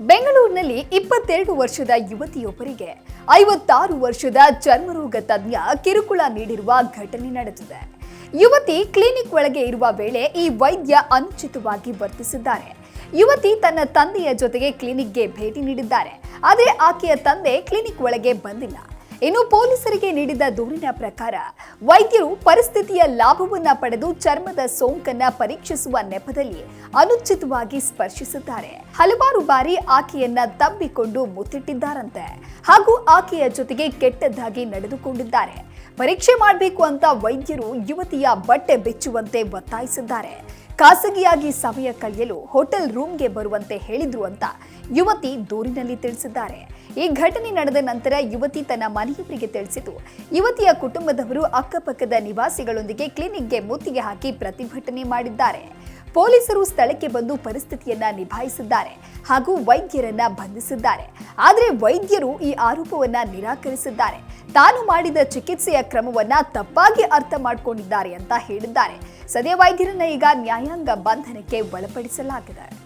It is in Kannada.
ಬೆಂಗಳೂರಿನಲ್ಲಿ ಇಪ್ಪತ್ತೆರಡು ವರ್ಷದ ಯುವತಿಯೊಬ್ಬರಿಗೆ ಐವತ್ತಾರು ವರ್ಷದ ಚರ್ಮರೋಗ ತಜ್ಞ ಕಿರುಕುಳ ನೀಡಿರುವ ಘಟನೆ ನಡೆದಿದೆ. ಯುವತಿ ಕ್ಲಿನಿಕ್ ಒಳಗೆ ಇರುವ ವೇಳೆ ಈ ವೈದ್ಯ ಅನುಚಿತವಾಗಿ ವರ್ತಿಸಿದ್ದಾರೆ. ಯುವತಿ ತನ್ನ ತಂದೆಯ ಜೊತೆಗೆ ಕ್ಲಿನಿಕ್ಗೆ ಭೇಟಿ ನೀಡಿದ್ದಾರೆ. ಆದರೆ ಆಕೆಯ ತಂದೆ ಕ್ಲಿನಿಕ್ ಒಳಗೆ ಬಂದಿಲ್ಲ. ಇನ್ನು ಪೊಲೀಸರಿಗೆ ನೀಡಿದ ದೂರಿನ ಪ್ರಕಾರ ವೈದ್ಯರು ಪರಿಸ್ಥಿತಿಯ ಲಾಭವನ್ನ ಪಡೆದು ಚರ್ಮದ ಸೋಂಕನ್ನ ಪರೀಕ್ಷಿಸುವ ನೆಪದಲ್ಲಿ ಅನುಚಿತವಾಗಿ ಸ್ಪರ್ಶಿಸುತ್ತಾರೆ ಹಲವಾರು ಬಾರಿ ಆಕೆಯನ್ನ ತಬ್ಬಿಕೊಂಡು ಮುತ್ತಿಟ್ಟಿದ್ದಾರಂತೆ. ಹಾಗೂ ಆಕೆಯ ಜೊತೆಗೆ ಕೆಟ್ಟದ್ದಾಗಿ ನಡೆದುಕೊಂಡಿದ್ದಾರೆ. ಪರೀಕ್ಷೆ ಮಾಡಬೇಕು ಅಂತ ವೈದ್ಯರು ಯುವತಿಯ ಬಟ್ಟೆ ಬೆಚ್ಚುವಂತೆ ಒತ್ತಾಯಿಸಿದ್ದಾರೆ. ಖಾಸಗಿಯಾಗಿ ಸಮಯ ಕಳೆಯಲು ಹೋಟೆಲ್ ರೂಮ್ಗೆ ಬರುವಂತೆ ಹೇಳಿದ್ರು ಅಂತ ಯುವತಿ ದೂರಿನಲ್ಲಿ ತಿಳಿಸಿದ್ದಾರೆ. ಈ ಘಟನೆ ನಡೆದ ನಂತರ ಯುವತಿ ತನ್ನ ಮನೆಯವರಿಗೆ ತಿಳಿಸಿತು. ಯುವತಿಯ ಕುಟುಂಬದವರು ಅಕ್ಕಪಕ್ಕದ ನಿವಾಸಿಗಳೊಂದಿಗೆ ಕ್ಲಿನಿಕ್ಗೆ ಮುತ್ತಿಗೆ ಹಾಕಿ ಪ್ರತಿಭಟನೆ ಮಾಡಿದ್ದಾರೆ. ಪೊಲೀಸರು ಸ್ಥಳಕ್ಕೆ ಬಂದು ಪರಿಸ್ಥಿತಿಯನ್ನ ನಿಭಾಯಿಸಿದ್ದಾರೆ ಹಾಗೂ ವೈದ್ಯರನ್ನ ಬಂಧಿಸಿದ್ದಾರೆ. ಆದರೆ ವೈದ್ಯರು ಈ ಆರೋಪವನ್ನ ನಿರಾಕರಿಸಿದ್ದಾರೆ. ತಾನು ಮಾಡಿದ ಚಿಕಿತ್ಸೆಯ ಕ್ರಮವನ್ನ ತಪ್ಪಾಗಿ ಅರ್ಥ ಮಾಡಿಕೊಂಡಿದ್ದಾರೆ ಅಂತ ಹೇಳಿದ್ದಾರೆ. ಸದ್ಯ ವೈದ್ಯರನ್ನ ಈಗ ನ್ಯಾಯಾಂಗ ಬಂಧನಕ್ಕೆ ಒಳಪಡಿಸಲಾಗಿದೆ.